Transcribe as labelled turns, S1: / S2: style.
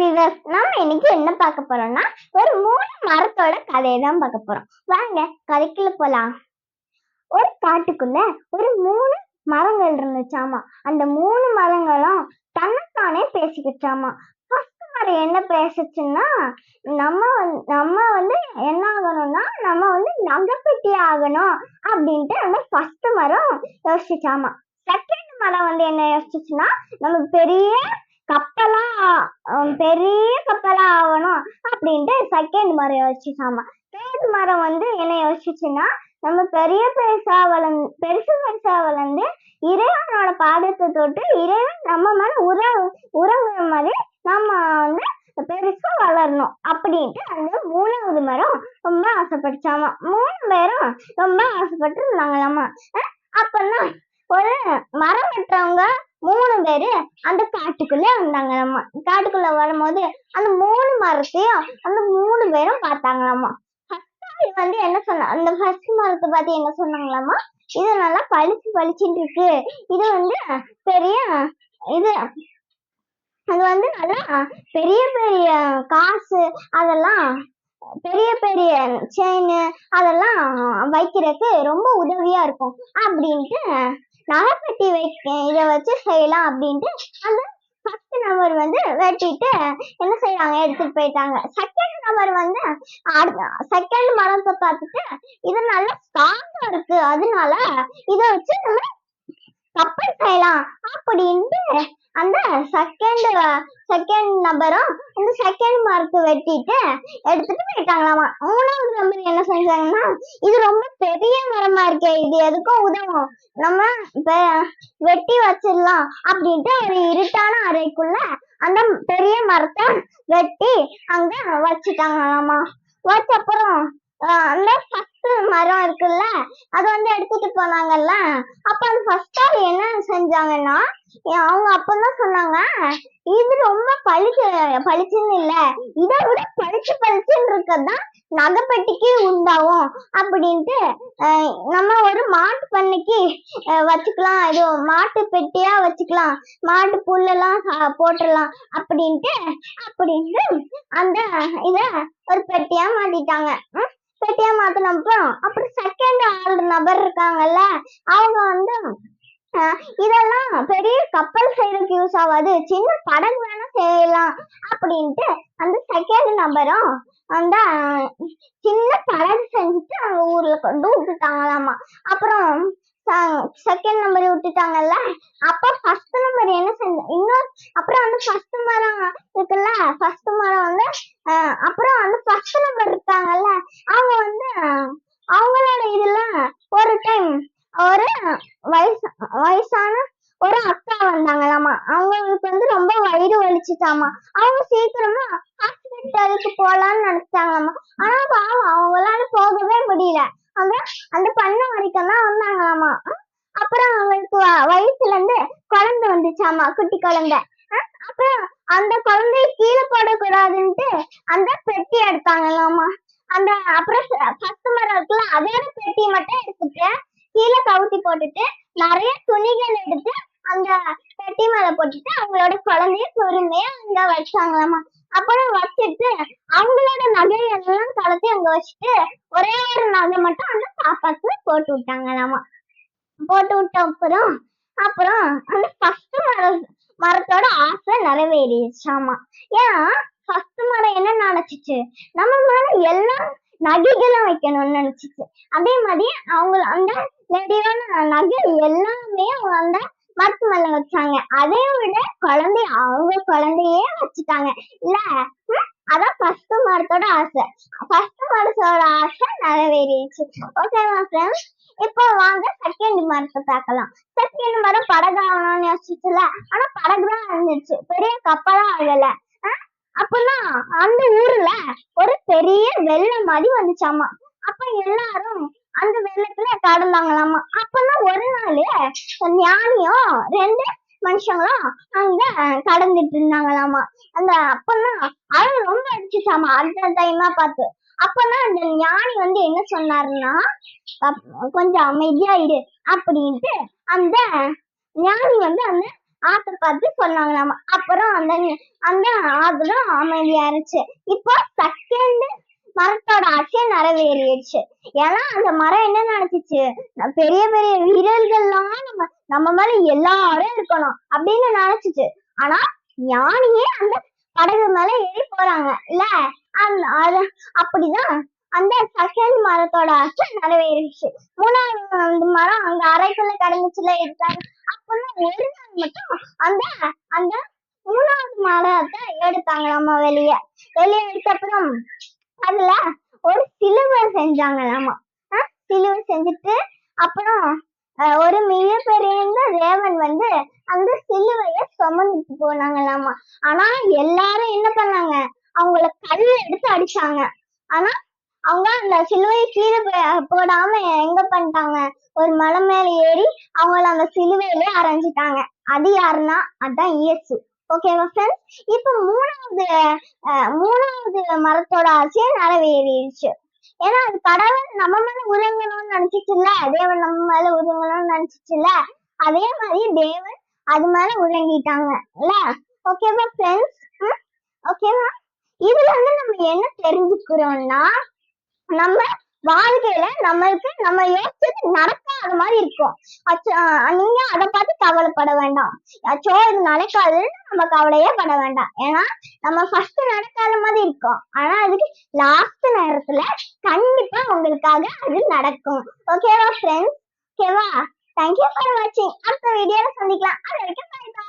S1: விவஸ் நம்ம இன்னைக்கு என்ன பார்க்க போறோம்னா ஒரு மூணு மரத்தோட கதையை தான் பார்க்க போறோம். வாங்க கதைக்குள்ள போலாம். ஒரு காட்டுக்குள்ள ஒரு மூணு மரங்கள் இருந்துச்சாமா? அந்த மூணு மரங்களும் தன்னைத்தானே பேசிக்கிச்சாமா? ஃபர்ஸ்ட் மரம் என்ன பேசுச்சுன்னா நம்ம வந்து நம்ம வந்து என்ன ஆகணும்னா நம்ம வந்து நகைப்பெட்டி ஆகணும் அப்படின்ட்டு அந்த ஃபர்ஸ்ட் மரம் யோசிச்சாமா? செகண்ட் மரம் வந்து என்ன யோசிச்சுன்னா நம்ம பெரிய கப்பலா பெரிய கப்பலா ஆகணும் அப்படின்ட்டு செகண்ட் மரம் யோசிச்சாமா. தேர்ட் மரம் வந்து என்ன யோசிச்சுன்னா நம்ம பெரிய பெருசா வளர்ந்து பெருசு பெருசா வளர்ந்து இறைவனோட பாதத்தை தொட்டு இறைவன் நம்ம மேல உறவு உறவுற மாதிரி நம்ம வந்து பெருசா வளரணும் அப்படின்ட்டு அந்த மூணாவது மரம் ரொம்ப ஆசைப்பட்டுச்சாமா. மூணு பேரும் ரொம்ப ஆசைப்பட்டு இருந்தாங்களாமா. அப்பெல்லாம் ஒரு மரம் வெட்டுறவங்க மூணு பேரு அந்த காட்டுக்குள்ள வந்தாங்களாமா. காட்டுக்குள்ள வரும்போது அந்த மூணு மரத்தையும் அந்த மூணு பேரும் பார்த்தாங்களாமா. ஃபர்ஸ்ட் வந்து என்ன சொன்ன அந்த ஃபர்ஸ்ட் மரத்தை பார்த்து என்ன சொன்னாங்களாமா? இது நல்லா பளிச்சு பளிச்சுட்டு இருக்கு. இது வந்து பெரிய இது அது வந்து நல்லா பெரிய பெரிய காசு அதெல்லாம் பெரிய பெரிய செயின் அதெல்லாம் வைக்கிறதுக்கு ரொம்ப உதவியா இருக்கும் அப்படின்ட்டு நகைப்பெட்டி வைக்க இதை வச்சு செய்யலாம் அப்படின்ட்டு அந்த ஃபர்ஸ்ட் நம்பர் வந்து வெட்டிட்டு என்ன செய்யறாங்க எடுத்துட்டு போயிட்டாங்க. செகண்ட் நம்பர் வந்து செகண்ட் மரத்தை பார்த்துட்டு இது நல்லா ஸ்ட்ராங்கா இருக்கு. அதனால இதை வச்சு நம்ம கப்பல் செய்யலாம் அப்படின்ட்டு அந்த செகண்ட் செகண்ட் நபரும் இந்த செகண்ட் மார்க் வெட்டிட்டு எடுத்துட்டு போயிட்டாங்களாமா? மூணாவது நம்பர் என்ன செஞ்சாங்கன்னா இது ரொம்ப பெரிய இருக்கே இது எதுக்கும் உதவும். நம்ம வெட்டி வச்சிடலாம் அப்படின்ட்டு ஒரு இருட்டான அறைக்குள்ள அந்த பெரிய மரத்தை வெட்டி அங்க வச்சுட்டாங்களாமா வச்ச அப்புறம் அந்த ஃபர்ஸ்ட் மரம் இருக்குல்ல அது வந்து எடுத்துட்டு போனாங்கல்ல அப்ப அந்த ஃபர்ஸ்ட் என்ன செஞ்சாங்கன்னா அவங்க அப்பதான் சொன்னாங்க இது ரொம்ப பளிச்சு பளிச்சுன்னு இல்ல இதை விட பளிச்சு பளிச்சுன்னு இருக்கதான் நகைப்பட்டிக்கு உண்டாகும் அப்படின்ட்டு நம்ம ஒரு மாட்டு பண்ணைக்கு வச்சுக்கலாம். இது மாட்டு பெட்டியா வச்சுக்கலாம். மாட்டு புல்லெல்லாம் போட்டுடலாம் அப்படின்ட்டு அப்படின்ட்டு அந்த இத ஒரு பெட்டியா மாத்திட்டாங்க. பெட்டியா மாத்தினப்போ அப்புறம் செகண்ட் ஆள் நபர் இருக்காங்கல்ல அவங்க வந்து இதெல்லாம் பெரிய கப்பல் செய்யறதுக்கு யூஸ் ஆகாது. சின்ன படகு வேணா செய்யலாம் அப்படின்ட்டு அந்த செகண்ட் நபரும் அந்த சின்ன படகு செஞ்சுட்டு அவங்க ஊர்ல கொண்டு விட்டுட்டாங்களாமா. அப்புறம் செகண்ட் நம்பர் விட்டுட்டாங்கல்ல? அப்ப ஃபர்ஸ்ட் நம்பர் என்ன செஞ்ச இன்னும் அப்புறம் வந்து ஃபர்ஸ்ட் மரம் இருக்குல்ல? ஃபர்ஸ்ட் மரம் வந்து அப்புறம் வந்து ஃபர்ஸ்ட் நம்பர் இருக்காங்கல்ல? அவங்க வந்து அவங்களோட இதுல ஒரு டைம் ஒரு வயசு வயசான ஒரு அக்கா வந்தாங்களாமா. அவங்களுக்கு வந்து ரொம்ப வயிறு வலிச்சுட்டாமா. அவங்க சீக்கிரமா ஹாஸ்பிட்டலுக்கு போலாம்னு நினைச்சாங்களாமா ஆனா பாவம் அவங்களால போகவே முடியல. அவங்க அந்த பண்ண வரைக்கும் தான் வந்தாங்களாமா. அப்புறம் அவங்களுக்கு வயசுல இருந்து குழந்தை வந்துச்சாமா குட்டி குழந்தை. அப்புறம் அந்த குழந்தைய கீழே போடக்கூடாதுன்ட்டு அந்த பெட்டி எடுத்தாங்களாமா. அந்த அப்புறம் ஃபர்ஸ்ட் மரம் இருக்குல்ல அதோட பெட்டி மட்டும் எடுத்துட்டு கீழே கவுத்தி போட்டுட்டு நிறைய துணிகள் எடுத்து அந்த பெட்டி மேல போட்டுட்டு அவங்களோட குழந்தைய பொறுமையா அங்க வச்சாங்களாமா. அப்புறம் வச்சுட்டு அவங்களோட நகையெல்லாம் கலத்தி அங்க வச்சுட்டு ஒரே ஒரு நகை மட்டும் அந்த பாப்பாக்கு போட்டு விட்டாங்களாமா. போட்டு விட்ட அப்புறம் அப்புறம் அந்த ஃபர்ஸ்ட் மரம் மரத்தோட ஆசை நிறைவேறிடுச்சாமா. ஏன்னா ஃபர்ஸ்ட் மரம் என்ன நினைச்சுச்சு? நம்ம மேல எல்லா நகைகளும் வைக்கணும்னு நினைச்சிச்சு. அதே மாதிரி அவங்க அந்த நெடியான நகை எல்லாமே அவங்க அந்த மருத்துவமனை மேல வச்சாங்க. அதை விட குழந்தைய அவங்க குழந்தையே வச்சுட்டாங்க. இல்ல? அதான் ஃபர்ஸ்ட் மரத்தோட ஆசை. ஃபர்ஸ்ட் மரத்தோட ஆசை நிறைவேறிடுச்சு. ஓகேவா ஃப்ரெண்ட்ஸ் இப்போ வாங்க செகண்ட் மரத்தை பார்க்கலாம். செகண்ட் மரம் படகாகணும்னு யோசிச்சுல. ஆனா படகு தான் இருந்துச்சு பெரிய கப்பலா ஆகல அஹ் அப்பதான் அந்த ஊர்ல ஒரு பெரிய வெள்ளம் மாதிரி வந்துச்சாமா? அப்ப எல்லாரும் அந்த வெள்ளத்துல கடந்தாங்களாமா அப்பதான் ஒரு நாள் ஞானியும் ரெண்டு மனுஷங்களும் அங்க கடந்துட்டு இருந்தாங்களாமா அந்த அப்பதான் அழகு ரொம்ப அடிச்சுச்சாமா. அந்த டைமா பார்த்து. அப்பதான் அந்த ஞானி வந்து என்ன சொன்னாருன்னா கொஞ்சம் அமைதியா இரு அப்படின்ட்டு அந்த ஞானி வந்து அந்த ஆத்த பார்த்து சொன்னாங்களாமா. அப்புறம் அந்த அந்த ஆதலும் அமைதியாயிருச்சு இப்போ செகண்ட் மரத்தோட ஆசை நிறைவேறிடுச்சு. ஏன்னா அந்த மரம் என்ன நினைச்சிச்சு? பெரிய பெரிய வீரர்கள்லாம் நம்ம நம்ம மேல எல்லாரும் இருக்கணும் அப்படின்னு நினைச்சிச்சு. ஆனா ஞானியே அந்த படகு மேல ஏறி போறாங்க. இல்ல? அந்த அப்படிதான். அந்த செகண்ட் மரத்தோட ஆசை நிறைவேறிடுச்சு. மூணாவது மரம் அங்க அறைக்குள்ள கடந்துச்சுல இருக்காங்க அப்பதான் ஒரு நாள் மட்டும் அந்த அந்த மூணாவது மரத்தை எடுத்தாங்க நம்ம வெளியே. வெளிய எடுத்த அப்புறம் அதுல ஒரு சிலுவை செஞ்சாங்களாமா? சிலுவை செஞ்சுட்டு அப்புறம் ஒரு மிகப்பெரிய தேவன் வந்து அந்த சிலுவைய சுமந்துட்டு போனாங்களாமா? ஆனா எல்லாரும் என்ன பண்ணாங்க? அவங்கள கல் எடுத்து அடிச்சாங்க. ஆனா அவங்க அந்த சிலுவையை கீழே போ- போடாம எங்க பண்ணிட்டாங்க? ஒரு மலை மேல ஏறி அவங்கள அந்த சிலுவையிலே அரைஞ்சிட்டாங்க. அது யாருன்னா? அதான் இயேசு. ஓகேவா ஃப்ரெண்ட்ஸ் இப்போ மூணாவது மூணாவது மரத்தோட ஆசையை நிறைவேறிடுச்சு. ஏன்னா அது கடவுள் நம்ம மேல உறங்கணும்னு நினைச்சிச்சுல்ல தேவன் நம்ம மேல உறங்கணும்னு நினைச்சிச்சுல்ல அதே மாதிரி தேவன் அது மேல உறங்கிட்டாங்க இல்ல? ஓகேவா ஃப்ரெண்ட்ஸ் ஓகேவா இதுல வந்து நம்ம என்ன தெரிஞ்சுக்கிறோம்னா நம்ம வாழ்க்கையில நம்மளுக்கு நம்ம யோசிச்சது அது மாதிரி இருக்கும். நீங்க அதை பார்த்து கவலைப்பட வேண்டாம். அச்சோ இது நடக்காதுன்னு நம்ம கவலையே பட வேண்டாம். ஏன்னா நம்ம ஃபர்ஸ்ட் நடக்காத மாதிரி இருக்கும். ஆனா அதுக்கு லாஸ்ட் நேரத்துல கண்டிப்பா உங்களுக்காக அது நடக்கும். ஓகேவா ஃப்ரெண்ட்ஸ் ஓகேவா தேங்க்யூ ஃபார் வாட்சிங் அடுத்த வீடியோல சந்திக்கலாம். அது வரைக்கும்.